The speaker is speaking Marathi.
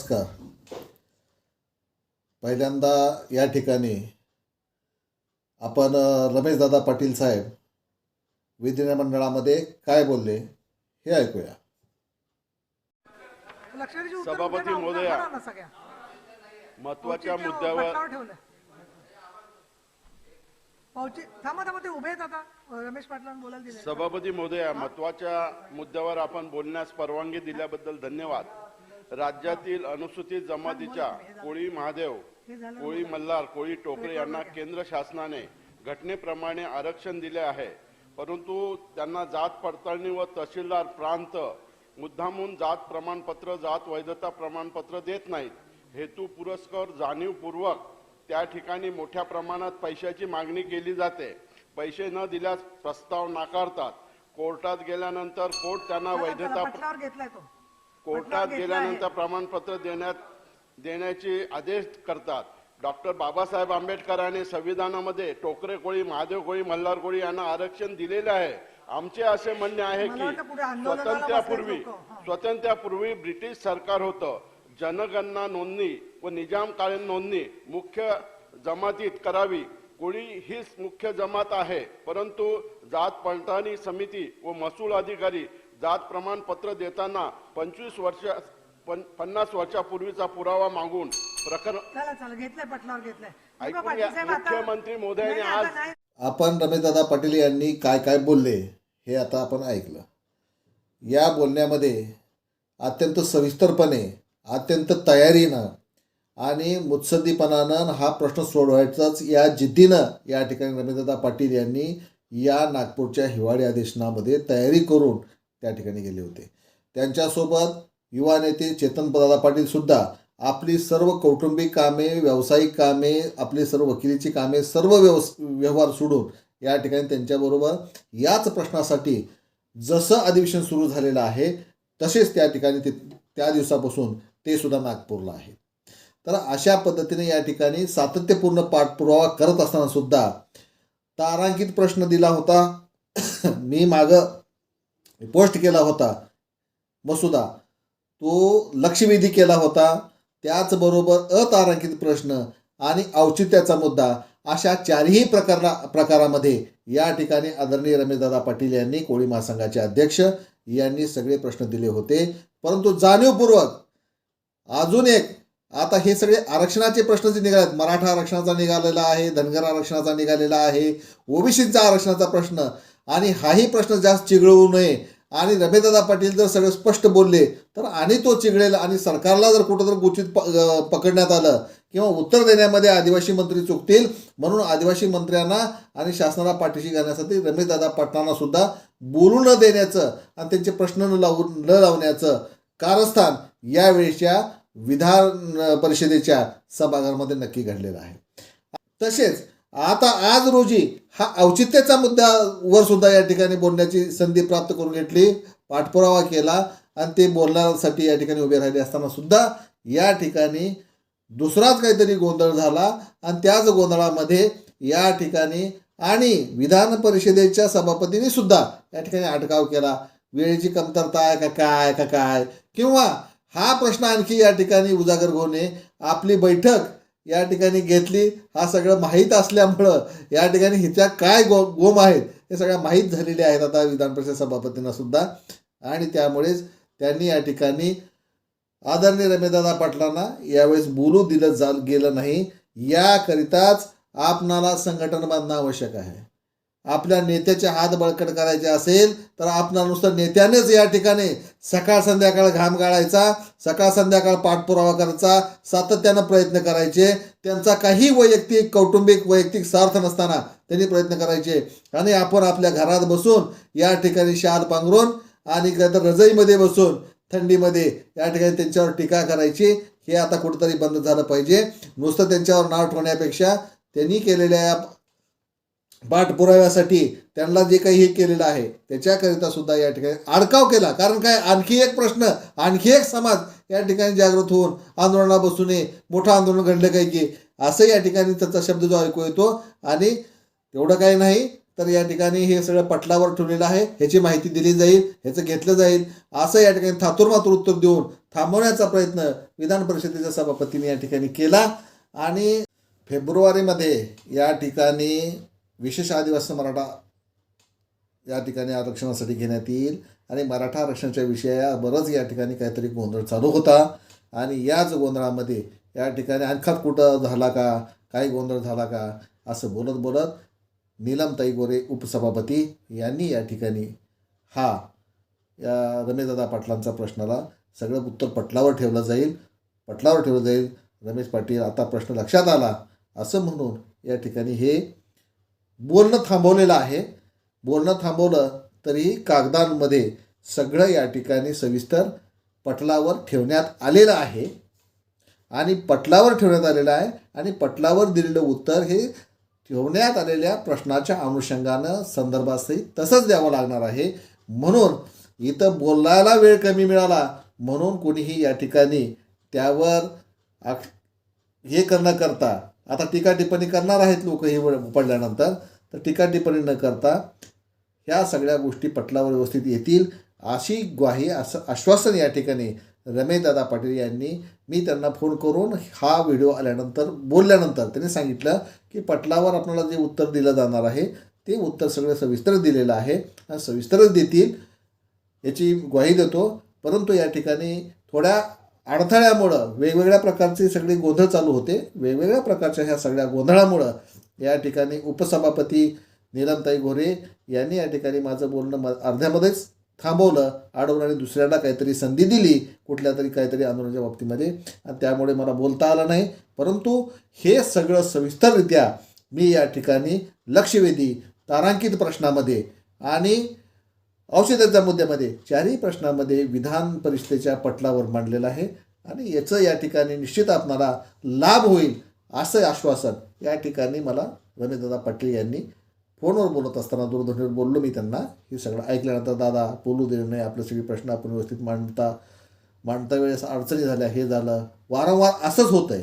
नमस्कार. पहिल्यांदा या ठिकाणी आपण रमेशदादा पाटील साहेब विधिमंडळामध्ये काय बोलले हे ऐकूया. उत्तर सभापती महोदया. महत्त्वाच्या मुद्द्यावर सभापती महोदया महत्त्वाच्या मुद्द्यावर आपण बोलण्यास परवानगी दिल्याबद्दल धन्यवाद. राज्यातील अनुसूचित जमातीच्या कोळी महादेव कोळी मल्हार कोळी टोकरे यांना केंद्र शासनाने घटनेप्रमाणे आरक्षण दिले आहे. परंतु त्यांना जात पडताळणी व तहसीलदार प्रांत मुद्दामून जात प्रमाणपत्र जात वैधता प्रमाणपत्र देत नाहीत. हेतू पुरस्कार जाणीवपूर्वक त्या ठिकाणी मोठ्या प्रमाणात पैशाची मागणी केली जाते. पैसे न दिल्यास प्रस्ताव नाकारतात. कोर्टात गेल्यानंतर कोर्ट त्यांना वैधता कोर्टात गेल्यानंतर प्रमाणपत्र देण्यात देण्याचे आदेश करतात. डॉक्टर बाबासाहेब आंबेडकरांनी संविधानामध्ये टोकरे कोळी महादेव कोळी मल्हार कोळी यांना आरक्षण दिलेले आहे. आमचे असे म्हणणे आहे की स्वातंत्र्यापूर्वी. हां. स्वातंत्र्यापूर्वी ब्रिटिश सरकार होतं. जनगणना नोंदणी व निजामकालीन नोंदणी मुख्य जमातीत करावी. कोळी हीच मुख्य जमात आहे. परंतु जात पडताळणी समिती व महसूल अधिकारी जात प्रमाणपत्र देताना पंचवीस वर्ष पन- पन्नास वर्षापूर्वीचा पुरावा मागून प्रकरण चला चला घेतलंय पटलावर घेतलंय. मुख्यमंत्री आता आज-. आपण रमेशदादा पाटील यांनी काय काय बोलले हे आता आपण ऐकलं. या बोलण्यामध्ये अत्यंत सविस्तरपणे अत्यंत तयारीनं आणि मुत्सद्दीपणानं हा प्रश्न सोडवायचाच या जिद्दीनं या ठिकाणी रमेशदादा पाटील यांनी या नागपूरच्या हिवाळी अधिवेशनामध्ये तयारी करून त्या ठिकाणी गेले होते. त्यांच्यासोबत युवा नेते चेतनपदादा पाटील सुद्धा आपली सर्व कौटुंबिक कामे व्यावसायिक कामे आपली सर्व वकिलीची कामे सर्व व्यवस व्यवहार सोडून या ठिकाणी त्यांच्याबरोबर याच प्रश्नासाठी जसं अधिवेशन सुरू झालेलं आहे तसेच त्या ठिकाणी ते त्या दिवसापासून ते सुद्धा नागपूरला आहे. तर अशा पद्धतीने या ठिकाणी सातत्यपूर्ण पाठपुरावा करत असताना सुद्धा तारांकित प्रश्न दिला होता. मी मागं पोस्ट केला होता. मसुदा तो लक्षवेधी केला होता. त्याचबरोबर अतारांकित प्रश्न आणि औचित्याचा मुद्दा अशा चारही प्रकारा प्रकारामध्ये या ठिकाणी आदरणीय रमेशदादा पाटील यांनी कोळी महासंघाचे अध्यक्ष यांनी सगळे प्रश्न दिले होते. परंतु जाणीवपूर्वक अजून एक आता हे सगळे आरक्षणाचे प्रश्न जे निघालेत मराठा आरक्षणाचा निघालेला आहे धनगर आरक्षणाचा निघालेला आहे ओबीसीचा आरक्षणाचा प्रश्न आणि हाही प्रश्न जास्त चिघळवू नये. आणि रमेशदादा पाटील जर सगळं स्पष्ट बोलले तर आणि तो चिघळेल आणि सरकारला जर कुठं तर गुचित प पकडण्यात आलं किंवा उत्तर देण्यामध्ये आदिवासी मंत्री चुकतील म्हणून आदिवासी मंत्र्यांना आणि शासनाला पाठीशी घालण्यासाठी रमेशदादा पाटलांना सुद्धा बोलू न देण्याचं आणि त्यांचे प्रश्न न लावून न लावण्याचं कारस्थान यावेळेच्या विधान परिषदेच्या सभागांमध्ये नक्की घडलेलं आहे. तसेच आता आज रोजी हा औचित्याचा वर सुद्धा या ठिकाणी बोलण्याची संधी प्राप्त करून घेतली पाठपुरावा केला आणि ते बोलण्यासाठी या ठिकाणी उभे राहिले असताना सुद्धा या ठिकाणी दुसराच काहीतरी गोंधळ झाला आणि त्याच गोंधळामध्ये या ठिकाणी आणि विधान परिषदेच्या सभापतींनी सुद्धा या ठिकाणी अटकाव केला. वेळेची कमतरता आहे का काय का काय? किंवा हा प्रश्न आणखी या ठिकाणी उजागर होणे आपली बैठक या ठिकाणी घेतली. हा सगळं माहीत असल्यामुळं या ठिकाणी हिच्या काय गो गोम आहेत हे सगळ्या माहीत झालेले आहेत आता विधान परिषद सभापतींना सुद्धा. आणि त्यामुळेच त्यांनी या ठिकाणी आदरणीय रमेशदादा पाटलांना यावेळेस बोलू दिलं जा गेलं नाही. याकरिताच आपणाला संघटन बांधणं आवश्यक आहे. आपल्या नेत्याचे हात बळकट करायचे असेल तर आपला नुसतं नेत्यानेच या ठिकाणी सकाळ संध्याकाळ घाम गाळायचा सकाळ संध्याकाळ पाठपुरावा करायचा सातत्यानं प्रयत्न करायचे. त्यांचा काही वैयक्तिक कौटुंबिक वैयक्तिक स्वार्थ नसताना त्यांनी प्रयत्न करायचे. आणि आपण आपल्या घरात बसून या ठिकाणी शाल पांघरून आणि तर रजईमध्ये बसून थंडीमध्ये या ठिकाणी त्यांच्यावर टीका करायची. हे आता कुठंतरी बंद झालं पाहिजे. नुसतं त्यांच्यावर नाव ठेवण्यापेक्षा त्यांनी केलेल्या या पाठपुराव्यासाठी त्यांना जे काही हे केलेलं आहे त्याच्याकरिता सुद्धा या ठिकाणी अडकाव केला. कारण काय? आणखी एक प्रश्न आणखी एक समाज या ठिकाणी जागृत होऊन आंदोलनाला बसू नये मोठं आंदोलन घडलं काही की असं या ठिकाणी त्याचा शब्द जो ऐकू येतो. आणि एवढं काही नाही तर या ठिकाणी हे सगळं पटलावर ठेवलेलं आहे. ह्याची माहिती दिली जाईल ह्याचं घेतलं जाईल. असं या ठिकाणी थातुरमातुर उत्तर देऊन थांबवण्याचा प्रयत्न विधान परिषदेच्या सभापतीने या ठिकाणी केला. आणि फेब्रुवारीमध्ये या ठिकाणी विशेष आदिवासी मराठा या ठिकाणी आरक्षणासाठी घेण्यात येईल. आणि मराठा आरक्षणाच्या विषयावरच या ठिकाणी काहीतरी गोंधळ चालू होता. आणि याच गोंधळामध्ये या ठिकाणी आणखात कुठं झाला का? काही गोंधळ झाला का? असं बोलत बोलत नीलमताई गोरे उपसभापती यांनी या ठिकाणी हा या रमेशदादा पाटलांचा प्रश्नाला सगळं उत्तर पटलावर ठेवलं जाईल. पटलावर ठेवलं जाईल. रमेश पाटील आता प्रश्न लक्षात आला. असं म्हणून या ठिकाणी हे बोलणं थांबवलेलं आहे. बोलणं थांबवलं तरी कागदांमध्ये सगळं या ठिकाणी सविस्तर पटलावर ठेवण्यात आलेलं आहे. आणि पटलावर ठेवण्यात आलेलं आहे आणि पटलावर दिलेलं उत्तर हे ठेवण्यात आलेल्या प्रश्नाच्या अनुषंगानं संदर्भासहित तसंच द्यावं लागणार आहे. म्हणून इथं बोलायला वेळ कमी मिळाला म्हणून कोणीही या ठिकाणी त्यावर आक्ष हे करणं करता आता टीका टिप्पणी करणार आहेत लोक हे वेळ पडल्यानंतर. तर टीका टिप्पणी न करता ह्या सगळ्या गोष्टी पटलावर व्यवस्थित येतील. अशी ग्वाही असं आश्वासन या ठिकाणी रमेशदादा पाटील यांनी मी त्यांना फोन करून हा व्हिडिओ आल्यानंतर बोलल्यानंतर त्यांनी सांगितलं की पटलावर आपल्याला जे उत्तर दिलं जाणार आहे ते उत्तर सगळं सविस्तर दिलेलं आहे आणि सविस्तरच देतील. याची ग्वाही देतो. परंतु या ठिकाणी थोड्या अडथळ्यामुळं वेगवेगळ्या प्रकारचे सगळे गोंधळ चालू होते. वेगवेगळ्या प्रकारच्या ह्या सगळ्या गोंधळामुळं या ठिकाणी उपसभापती नीलमताई गोरे यांनी या ठिकाणी माझं बोलणं म अर्ध्यामध्येच थांबवलं. अडवून आणि दुसऱ्याला काहीतरी संधी दिली कुठल्या तरी काहीतरी आंदोलनाच्या बाबतीमध्ये. आणि त्यामुळे मला बोलता आलं नाही. परंतु हे सगळं सविस्तररित्या मी या ठिकाणी लक्षवेधी तारांकित प्रश्नामध्ये आणि औषधाच्या मुद्द्यामध्ये चारही प्रश्नामध्ये विधान परिषदेच्या पटलावर मांडलेलं आहे आणि याचं या ठिकाणी निश्चित आपणाला लाभ होईल असं आश्वासन या ठिकाणी मला रमेशदादा पाटील यांनी फोनवर बोलत असताना दूरध्वनीवर बोललो मी त्यांना. हे सगळं ऐकल्यानंतर दादा बोलू दिलं नाही आपले सगळे प्रश्न आपण व्यवस्थित मांडता मांडता वेळेस अडचणी झाल्या हे झालं. वारंवार असंच होतं आहे